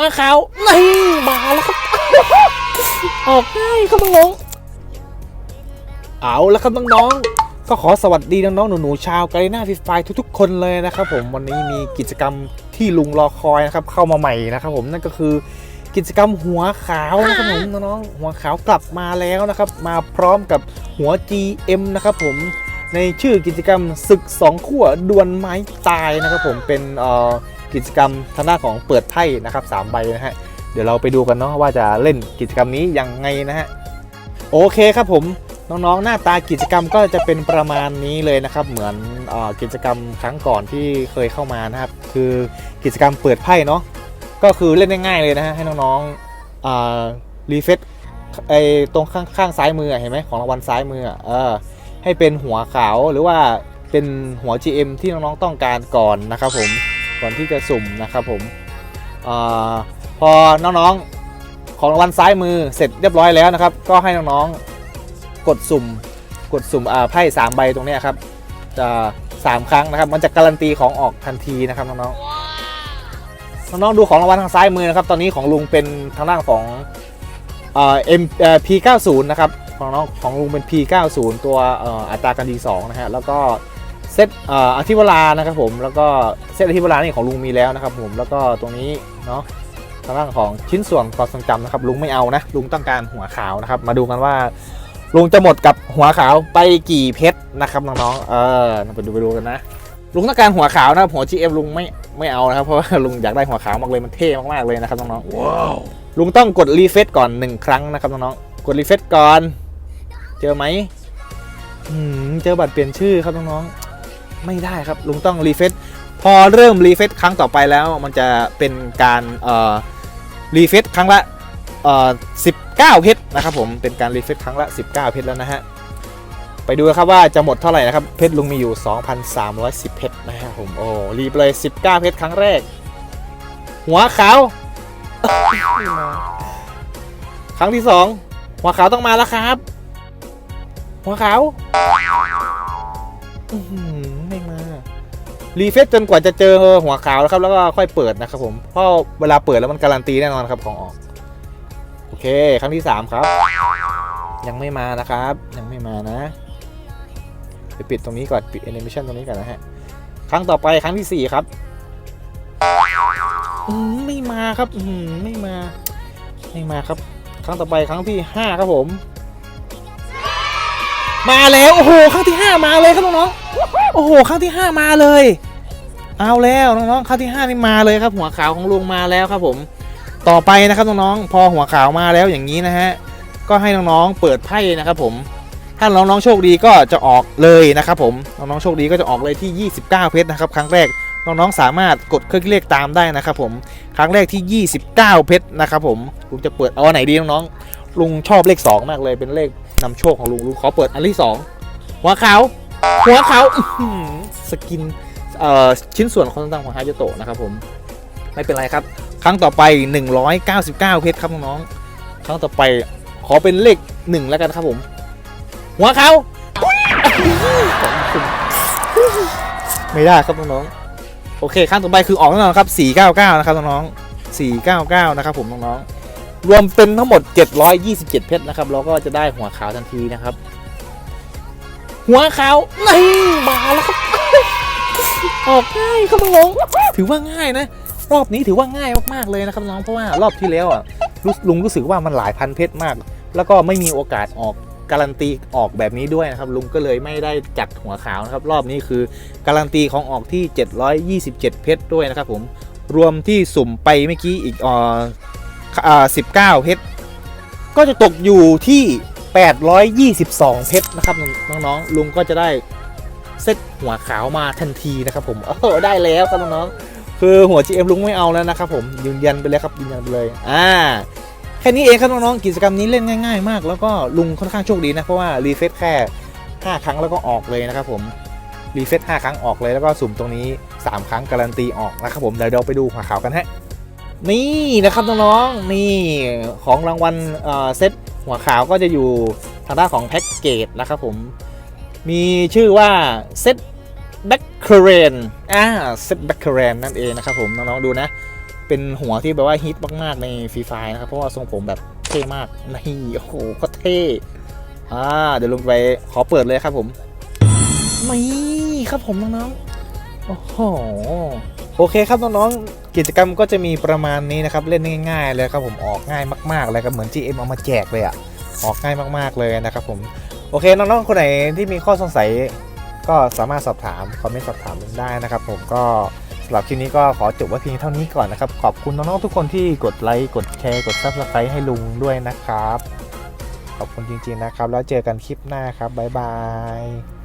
อาขาวนี่มาแล้วครับ ออกง่ายครับน้องเอาแล้วครับน้องๆก็ขอสวัสดีน้องๆหนูๆชาวไกลหน้าฟิฟายทุกๆ คนเลยนะครับผมวันนี้มีกิจกรรมที่ลุงรอคอยนะครับเข้ามาใหม่นะครับผมนั่นก็คือกิจกรรมหัวขาวนะครับผมน้องๆหัวขาวกลับมาแล้วนะครับ มาพร้อมกับหัว GM นะครับผมในชื่อกิจกรรมศึกสองขั้วดวลไม้ตายนะครับผมเป็นเอ่อ กิจกรรมทางด้านของเปิดไพ่นะครับสามใบนะฮะเดี๋ยวเราไปดูกันเนาะว่าจะเล่นกิจกรรมนี้ยังไงนะฮะโอเคครับผมน้องๆ หน้าตากิจกรรมก็จะเป็นประมาณนี้เลยนะครับ เหมือนอกิจกรรมครั้งก่อนที่เคยเข้ามานะครับ คือกิจกรรมเปิดไพ่เนาะก็คือเล่นง่ายเลยนะฮะให้น้องๆรีเฟซไอตรงข้างข้างซ้ายมือเห็นไหมของรางวัลซ้ายมือเออให้เป็นหัวขาวหรือว่าเป็นหัว GM ที่น้องๆต้องการก่อนนะครับผม ก่อนที่จะสุ่มนะครับผมอพอน้องๆของรางวัลซ้ายมือเสร็จเรียบร้อยแล้วนะครับ ก็ให้น้องๆกดสุ่ม กดสุ่มอ่าไพ่สามใบตรงนี้ครับจะสามครั้งนะครับ มันจะการันตีของออกทันทีนะครับน้องๆน้องๆดูของรางวัลทางซ้ายมือนะครับ ตอนนี้ของลุงเป็นทางด้านของเอ่อ M เอ่อ P90 นะครับของน้องของลุงเป็น P90 ตัวอัตราการดี2นะฮะแล้วก็ ตเอ่ออธิวรานะครับผมแล้วก็เซตอธิวรานี่ของลุงมีแล้วนะครับผมแล้วก็ตรงนี้เนาะทางด้านของชิ้นส่วนความทรงจำนะครับลุงไม่เอานะลุงต้องการหัวขาวนะครับ มาดูกันว่าลุงจะหมดกับหัวขาวไปกี่เพชรนะครับน้องๆเออไปดูไปดูกันนะ ลุงต้องการหัวขาวนะครับหัว GM ลุงไม่ไม่เอานะครับเพราะว่าลุงอยากได้หัวขาวมากเลยมันเท่มากๆเลยนะครับน้องๆว้าวลุงต้องกดรีเฟซก่อนหนึ่งครั้งนะครับน้องๆกดรีเฟซก่อน เจอไหมอืมเจอบัตรเปลี่ยนชื่อครับน้องๆ ไม่ได้ครับลุงต้องรีเฟซพอเริ่มรีเฟซครั้งต่อไปแล้วมันจะเป็นการรีเฟซครั้งละเอ่อ19เพชรนะครับผมเป็นการรีเฟซครั้งละ 19 เพชรแล้วนะฮะไปดูครับว่าจะหมดเท่าไหร่นะครับเพชรลุงมีอยู่ 2,310 เพชรนะครับผมโอ้รีเลย 19 เพชรครั้งแรก หัวขาว ครั้งที่ 2 หัวขาวต้องมาแล้วครับ หัวขาว รีเฟซจนกว่าจะเจอหัวขาวแล้วครับแล้วก็ค่อยเปิดนะครับผมเพราะเวลาเปิดแล้วมันการันตีแน่นอนครับของออกโอเคครั้งที่ 3 ครับ ยังไม่มานะครับ ยังไม่มานะไปปิดตรงนี้ก่อนปิดแอนิเมชันตรงนี้ก่อนนะฮะครั้งต่อไปครั้งที่ 4 ครับไม่มาครับไม่มา ไม่มาครับ ครั้งต่อไปครั้งที่ 5 ครับผม มาแล้วโอ้โหครั้งที่ 5 มาเลยครับน้องๆโอ้โหครั้งที่ 5 มาเลย เอาแล้วน้องๆครั้งที่5นี่มาเลยครับ หัวขาวของลุงมาแล้วครับผม ต่อไปนะครับน้องๆพอหัวขาวมาแล้วอย่างนี้นะฮะก็ให้น้องๆเปิดไพ่นะครับผมถ้าน้องๆโชคดีก็จะออกเลยนะครับผมน้องๆโชคดีก็จะออกเลยที่ 29 เพชรนะครับ ครั้งแรกน้องๆสามารถกดเครื่องเลขตามได้นะครับผมครั้งแรกที่ 29 เพชรนะครับผมลุงจะเปิดเอาไหนดีน้องๆลุงชอบเลข 2 มากเลยเป็นเลข นำโชคของลุงลุงขอเปิดอันที่2หัวขาวหัวขาวสกินเอ่อชิ้นส่วนของต่างของฮายโตะนะครับผมไม่เป็นไรครับ ครั้งต่อไป 199 เพชรครับน้องๆครั้งต่อไปขอเป็นเลข1แล้วกันครับผม หัวเขาไม่ได้ครับน้องๆโอเคครั้งต่อไปคือออกแน่นอนครับ 499 นะครับน้องๆ499 นะครับผมน้องๆ รวมเป็นทั้งหมด 727 เพชรนะครับ เราก็จะได้หัวขาวทันทีนะครับ หัวขาวนี่มาแล้วครับออกง่ายครับน้องถือว่าง่ายนะ รอบนี้ถือว่าง่ายมากๆเลยนะครับน้องเพราะว่ารอบที่แล้วอะลุงรู้สึกว่ามันหลายพันเพชรมาก แล้วก็ไม่มีโอกาสออกการันตีออกแบบนี้ด้วยนะครับ ลุงก็เลยไม่ได้จัดหัวขาวนะครับ รอบนี้คือการันตีของออกที่ 727 เพชรด้วยนะครับผมรวมที่สุ่มไปเมื่อกี้อีกอ่อ อ่า19เพชรก็จะตกอยู่ที่ 822 เพชรนะครับน้องๆลุงก็จะได้เซตหัวขาวมาทันทีนะครับผมเออได้แล้วครับน้องๆคือหัว GM ลุงไม่เอาแล้วนะครับผมยืนยันไปเลยครับยืนยันไปเลยอ่าแค่นี้เองครับน้องๆกิจกรรมนี้เล่นง่าย ๆ มาก แล้วก็ลุงค่อนข้างโชคดีนะเพราะว่ารีเฟซแค่ 5 ครั้งแล้วก็ออกเลยนะครับผมรีเฟซ5ครั้งออกเลยแล้วก็สุ่มตรงนี้ 3 ครั้งการันตีออกนะครับผมเดี๋ยวเราไปดูหัวขาวกันฮะ นี่นะครับน้องๆนี่ของรางวัลเซตหัวขาวก็จะอยู่ทางด้านของแพ็กเกจนะครับผม มีชื่อว่าเซตแบ็คเคเรนอ่าเซตแบ็คเคเรนนั่นเองนะครับผมน้องๆดูนะ เป็นหัวที่แบบว่าฮิตมากๆในฟรีไฟนะครับ เพราะว่าทรงผมแบบเท่มากนี่โอ้โหก็เท่อ่าเดี๋ยวลงไปขอเปิดเลยครับผมนี่ครับผมน้องๆโอ้โห โอเคครับน้องๆกิจกรรมก็จะมีประมาณนี้นะครับเล่นง่ายๆเลยครับผมออกง่ายมากๆเลยครับเหมือน GM เอามาแจกเลยอะออกง่ายมากๆเลยนะครับผมโอเคน้องๆคนไหนที่มีข้อสงสัยก็สามารถสอบถามคอมเมนต์สอบถามได้นะครับผมก็สำหรับคลิปนี้ก็ขอจบไว้เพียงเท่านี้ก่อนนะครับขอบคุณน้องๆทุกคนที่กดไลค์กดแชร์กด subscribe ให้ลุงด้วยนะครับ ขอบคุณจริงๆนะครับ แล้วเจอกันคลิปหน้าครับบ๊ายบาย